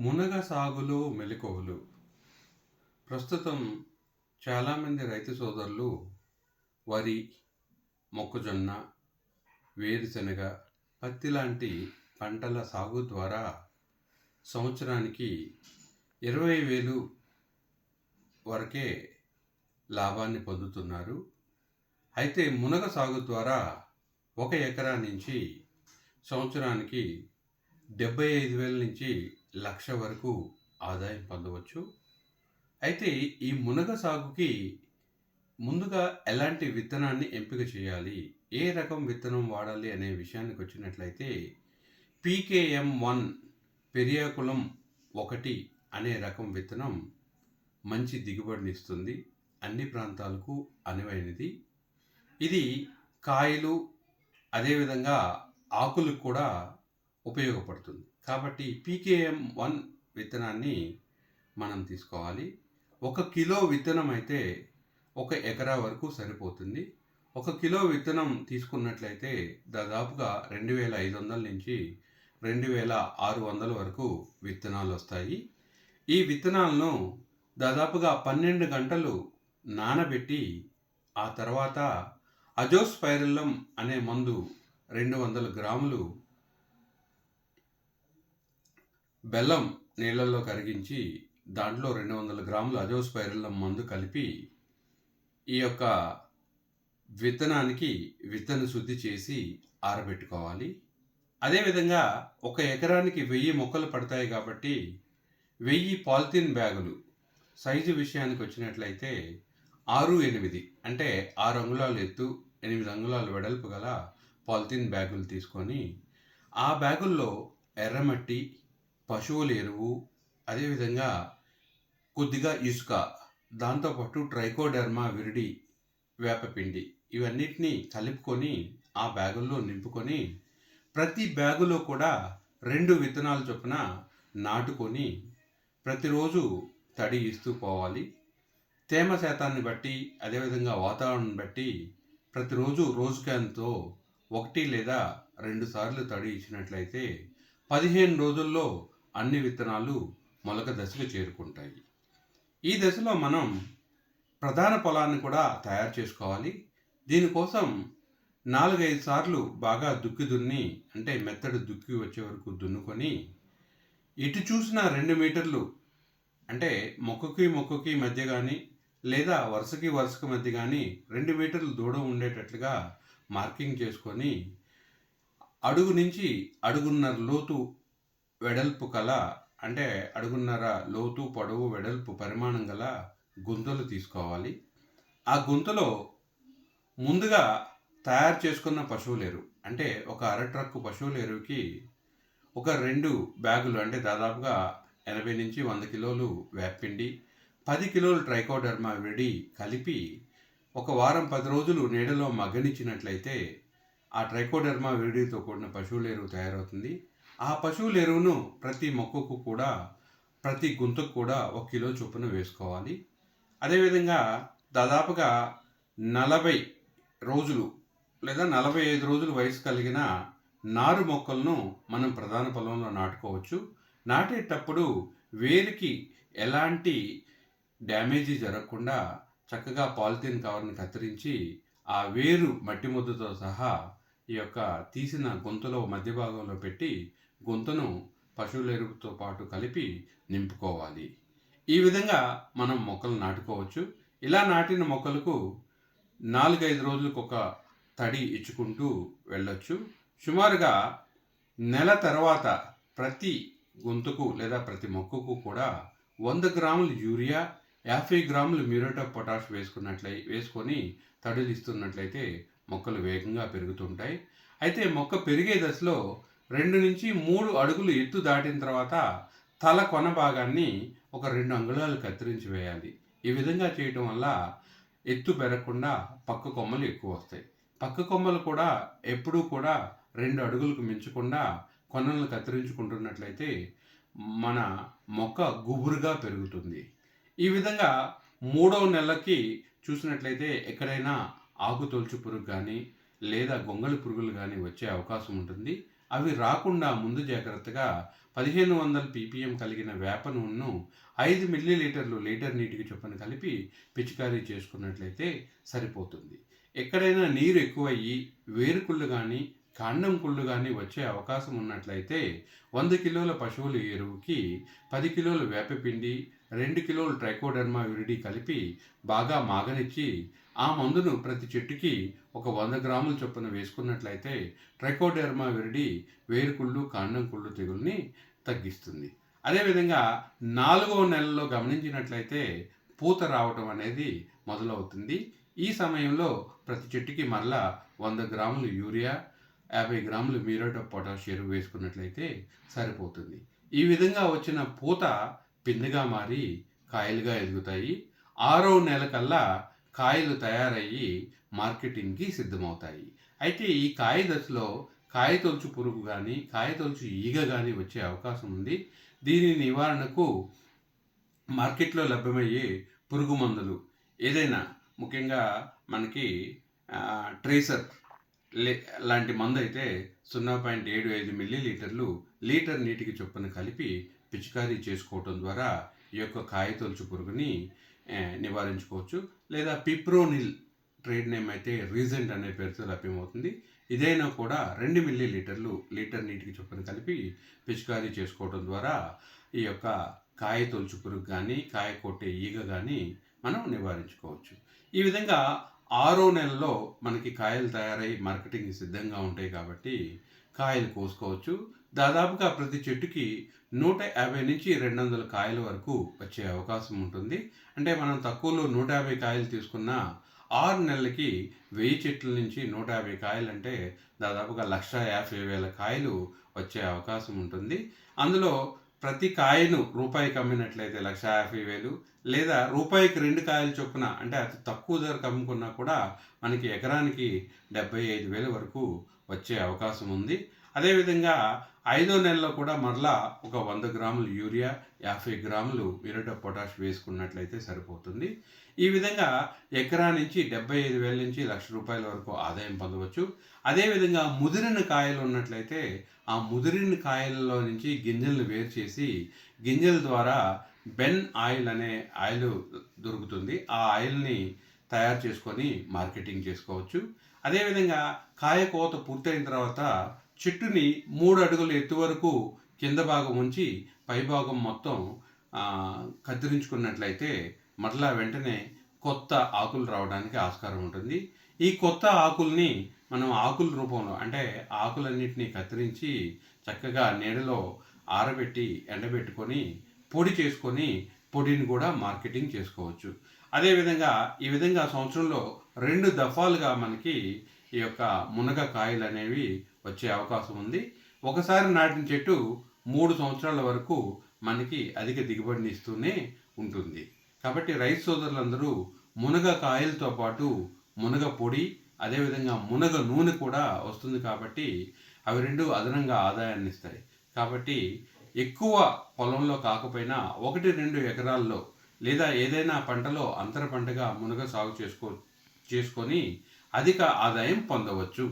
మునగ సాగులో మెలకువలు. ప్రస్తుతం చాలామంది రైతు సోదరులు వరి మొక్కజొన్న వేరుశనగ పత్తి లాంటి పంటల సాగు ద్వారా సంవత్సరానికి ఇరవై వేలు వరకే లాభాన్ని పొందుతున్నారు. అయితే మునగ సాగు ద్వారా ఒక ఎకరా నుంచి సంవత్సరానికి డెబ్బై ఐదు వేల నుంచి లక్ష వరకు ఆదాయం పొందవచ్చు. అయితే ఈ మునగ సాగుకి ముందుగా ఎలాంటి విత్తనాన్ని ఎంపిక చేయాలి? ఏ రకం విత్తనం వాడాలి అనే విషయానికి వచ్చినట్లయితే పీకేఎం వన్ పెరియాకులం ఒకటి అనే రకం విత్తనం మంచి దిగుబడినిస్తుంది అన్ని ప్రాంతాలకు అనువైనది. ఇది కాయలు అదేవిధంగా ఆకులకు కూడా ఉపయోగపడుతుంది. కాబట్టి పీకేఎం వన్ విత్తనాన్ని మనం తీసుకోవాలి. ఒక కిలో విత్తనం అయితే ఒక ఎకరా వరకు సరిపోతుంది. ఒక కిలో విత్తనం తీసుకున్నట్లయితే దాదాపుగా రెండు వేల ఐదు వందల నుంచి రెండు వేల ఆరు వందల వరకు విత్తనాలు వస్తాయి. ఈ విత్తనాలను దాదాపుగా పన్నెండు గంటలు నానబెట్టి ఆ తర్వాత అజోస్పైరల్లం అనే మందు రెండు వందల గ్రాములు బెల్లం నీళ్ళల్లో కరిగించి దాంట్లో రెండు వందల గ్రాములు అజోస్పైరల్లం మందు కలిపి ఈ యొక్క విత్తనానికి విత్తన శుద్ధి చేసి ఆరబెట్టుకోవాలి. అదేవిధంగా ఒక ఎకరానికి వెయ్యి మొక్కలు పడతాయి కాబట్టి వెయ్యి పాలిథిన్ బ్యాగులు సైజు విషయానికి వచ్చినట్లయితే ఆరు ఎనిమిది అంటే ఆరు అంగుళాలు ఎత్తు ఎనిమిది అంగుళాలు వెడల్పు గల పాలిథిన్ బ్యాగులు తీసుకొని ఆ బ్యాగుల్లో ఎర్రమట్టి పశువుల ఎరువు అదేవిధంగా కొద్దిగా ఇసుక దాంతోపాటు ట్రైకోడర్మా విరిడి వేపపిండి ఇవన్నిటిని కలుపుకొని ఆ బ్యాగుల్లో నింపుకొని ప్రతి బ్యాగులో కూడా రెండు విత్తనాలు చొప్పున నాటుకొని ప్రతిరోజు తడి ఇస్తూ పోవాలి. తేమ శాతాన్ని బట్టి అదేవిధంగా వాతావరణం బట్టి ప్రతిరోజు రోజు క్యాన్తో ఒకటి లేదా రెండు సార్లు తడి ఇచ్చినట్లయితే పదిహేను రోజుల్లో అన్ని విత్తనాలు మొలక దశకు చేరుకుంటాయి. ఈ దశలో మనం ప్రధాన పొలాన్ని కూడా తయారు చేసుకోవాలి. దీనికోసం నాలుగైదు సార్లు బాగా దుక్కి దున్ని అంటే మెత్తడి దుక్కి వచ్చే వరకు దున్నుకొని ఇటు చూసిన రెండు మీటర్లు అంటే మొక్కకి మొక్కకి మధ్య కానీ లేదా వరుసకి వరుసకి మధ్య కానీ రెండు మీటర్లు దూరం ఉండేటట్లుగా మార్కింగ్ చేసుకొని అడుగు నుంచి అడుగున్నర లోతు వెడల్పు కల అంటే అడుగున్నర లోతు పొడవు వెడల్పు పరిమాణం గల గుంతలు తీసుకోవాలి. ఆ గుంతలో ముందుగా తయారు చేసుకున్న పశువులేరు అంటే ఒక అర ట్రక్కు పశువుల ఒక రెండు బ్యాగులు అంటే దాదాపుగా ఎనభై నుంచి వంద కిలోలు వేపిండి పది కిలోలు ట్రైకోడర్మా విడి కలిపి ఒక వారం పది రోజులు నీడలో మగ్గనిచ్చినట్లయితే ఆ ట్రైకోడర్మా విడితో కూడిన పశువుల ఎరువు తయారవుతుంది. ఆ పశువుల ఎరువును ప్రతి మొక్కకు కూడా ప్రతి గుంతకు కూడా ఒక కిలో చొప్పున వేసుకోవాలి. అదేవిధంగా దాదాపుగా నలభై రోజులు లేదా నలభై ఐదు రోజులు వయసు కలిగిన నారు మొక్కలను మనం ప్రధాన పొలంలో నాటుకోవచ్చు. నాటేటప్పుడు వేరుకి ఎలాంటి డ్యామేజీ జరగకుండా చక్కగా పాలిథిన్ కవర్ని కత్తిరించి ఆ వేరు మట్టి ముద్దతో సహా ఈ యొక్క తీసిన గొంతులో మధ్య భాగంలో పెట్టి గొంతును పశువుల ఎరువుతో పాటు కలిపి నింపుకోవాలి. ఈ విధంగా మనం మొక్కలు నాటుకోవచ్చు. ఇలా నాటిన మొక్కలకు నాలుగైదు రోజులకు ఒక తడి ఇచ్చుకుంటూ వెళ్ళొచ్చు. సుమారుగా నెల తర్వాత ప్రతి గొంతుకు లేదా ప్రతి మొక్కకు కూడా వంద గ్రాములు యూరియా యాభై గ్రాములు మ్యూరేట్ ఆఫ్ పొటాష్ వేసుకున్నట్లయి వేసుకొని తడులు ఇస్తున్నట్లయితే మొక్కలు వేగంగా పెరుగుతుంటాయి. అయితే మొక్క పెరిగే దశలో రెండు నుంచి మూడు అడుగులు ఎత్తు దాటిన తర్వాత తల కొన భాగాన్ని ఒక రెండు అంగుళాలు కత్తిరించి వేయాలి. ఈ విధంగా చేయటం వల్ల ఎత్తు పెరగకుండా పక్క కొమ్మలు ఎక్కువ వస్తాయి. పక్క కొమ్మలు కూడా ఎప్పుడూ కూడా రెండు అడుగులకు మించకుండా కొనలను కత్తిరించుకుంటున్నట్లయితే మన మొక్క గుబురుగా పెరుగుతుంది. ఈ విధంగా మూడవ నెలకి చూసినట్లయితే ఎక్కడైనా ఆకు తొలుచు పురుగు కానీ లేదా గొంగళి పురుగులు కానీ వచ్చే అవకాశం ఉంటుంది. అవి రాకుండా ముందు జాగ్రత్తగా పదిహేను వందల పీపీఎం కలిగిన వేప నూనెను ఐదు మిల్లీ లీటర్లు లీటర్ నీటికి చొప్పున కలిపి పిచికారీ చేసుకున్నట్లయితే సరిపోతుంది. ఎక్కడైనా నీరు ఎక్కువయ్యి వేరుకుళ్ళు కానీ కాండం కుళ్ళు కానీ వచ్చే అవకాశం ఉన్నట్లయితే వంద కిలోల పశువుల ఎరువుకి పది కిలోల వేపపిండి రెండు కిలోలు ట్రైకోడర్మా విరిడి కలిపి బాగా మాగనిచ్చి ఆ మందును ప్రతి చెట్టుకి ఒక వంద గ్రాముల చొప్పున వేసుకున్నట్లయితే ట్రైకోడెర్మా విరిడి వేరుకుళ్ళు కాండం కుళ్ళు తెగుల్ని తగ్గిస్తుంది. అదేవిధంగా నాలుగవ నెలలో గమనించినట్లయితే పూత రావటం అనేది మొదలవుతుంది. ఈ సమయంలో ప్రతి చెట్టుకి మరలా వంద గ్రాములు యూరియా యాభై గ్రాములు మ్యూరేట్ ఆఫ్ పొటాష్ ఎరువు వేసుకున్నట్లయితే సరిపోతుంది. ఈ విధంగా వచ్చిన పూత పిందెగా మారి కాయలుగా ఎదుగుతాయి. ఆరో నెల కల్లా కాయలు తయారయ్యి మార్కెటింగ్కి సిద్ధమవుతాయి. అయితే ఈ కాయ దశలో కాయ తొలుచు పురుగు కానీ కాయ తొలుచు ఈగ కానీ వచ్చే అవకాశం ఉంది. దీని నివారణకు మార్కెట్లో లభ్యమయ్యే పురుగు మందులు ఏదైనా ముఖ్యంగా మనకి ట్రేసర్ లే లాంటి మందు అయితే సున్నా పాయింట్ ఏడు ఐదు మిల్లీ లీటర్లు లీటర్ నీటికి చొప్పున కలిపి పిచికారీ చేసుకోవటం ద్వారా ఈ యొక్క కాయతొలుచు పురుగుని నివారించుకోవచ్చు. లేదా పిప్రోనిల్ ట్రేడ్ నేమ్ అయితే రీజెంట్ అనే పేరుతో లభ్యమవుతుంది. ఇదైనా కూడా రెండు మిల్లీ లీటర్లు లీటర్ నీటికి చొప్పున కలిపి పిచికారీ చేసుకోవడం ద్వారా ఈ యొక్క కాయ తొలుచు పురుగు కానీ కాయ కొట్టే ఈగ కానీ మనం నివారించుకోవచ్చు. ఈ విధంగా ఆరో నెలలో మనకి కాయలు తయారై మార్కెటింగ్ సిద్ధంగా ఉంటాయి కాబట్టి కాయలు కోసుకోవచ్చు. దాదాపుగా ప్రతి చెట్టుకి నూట యాభై నుంచి రెండు వందల కాయల వరకు వచ్చే అవకాశం ఉంటుంది. అంటే మనం తక్కువలో నూట యాభై కాయలు తీసుకున్న ఆరు నెలలకి వెయ్యి చెట్ల నుంచి నూట యాభై కాయలు అంటే దాదాపుగా లక్ష యాభై వేల కాయలు వచ్చే అవకాశం ఉంటుంది. అందులో ప్రతి కాయను రూపాయికి అమ్మినట్లయితే లక్ష యాభై వేలు లేదా రూపాయికి రెండు కాయలు చొప్పున అంటే అతి తక్కువ ధరకు అమ్ముకున్నా కూడా మనకి ఎకరానికి డెబ్బై ఐదు వేల వరకు వచ్చే అవకాశం ఉంది. అదేవిధంగా ఐదో నెలలో కూడా మరలా ఒక వంద గ్రాములు యూరియా యాభై గ్రాములు మిరట పొటాష్ వేసుకున్నట్లయితే సరిపోతుంది. ఈ విధంగా ఎకరా నుంచి డెబ్బై ఐదు వేల నుంచి లక్ష రూపాయల వరకు ఆదాయం పొందవచ్చు. అదేవిధంగా ముదిరిన కాయలు ఉన్నట్లయితే ఆ ముదిరిన కాయలలో నుంచి గింజలను వేరు చేసి గింజల ద్వారా బెన్ ఆయిల్ అనే ఆయిల్ దొరుకుతుంది. ఆ ఆయిల్ని తయారు చేసుకొని మార్కెటింగ్ చేసుకోవచ్చు. అదేవిధంగా కాయ కోత పూర్తయిన తర్వాత చెట్టుని మూడు అడుగుల ఎత్తు వరకు కింద భాగం ఉంచి పై భాగం మొత్తం కత్తిరించుకున్నట్లయితే మరలా వెంటనే కొత్త ఆకులు రావడానికి ఆస్కారం ఉంటుంది. ఈ కొత్త ఆకుల్ని మనం ఆకుల రూపంలో అంటే ఆకులన్నింటినీ కత్తిరించి చక్కగా నీడలో ఆరబెట్టి ఎండబెట్టుకొని పొడి చేసుకొని పొడిని కూడా మార్కెటింగ్ చేసుకోవచ్చు. అదేవిధంగా ఈ విధంగా సంవత్సరంలో రెండు దఫాలుగా మనకి ఈ యొక్క మునగ కాయలు అనేవి వచ్చే అవకాశం ఉంది. ఒకసారి నాటిన చెట్టు మూడు సంవత్సరాల వరకు మనకి అధిక దిగుబడిని ఇస్తూనే ఉంటుంది. కాబట్టి రైతు సోదరులందరూ మునగ కాయలతో పాటు మునగ పొడి అదేవిధంగా మునగ నూనె కూడా వస్తుంది కాబట్టి అవి రెండు అదనంగా ఆదాయాన్ని ఇస్తాయి. కాబట్టి ఎక్కువ పొలంలో కాకపోయినా ఒకటి రెండు ఎకరాల్లో లేదా ఏదైనా పంటలో అంతర పంటగా మునగ సాగు చేసుకో చేసుకొని అధిక ఆదాయం పొందవచ్చు.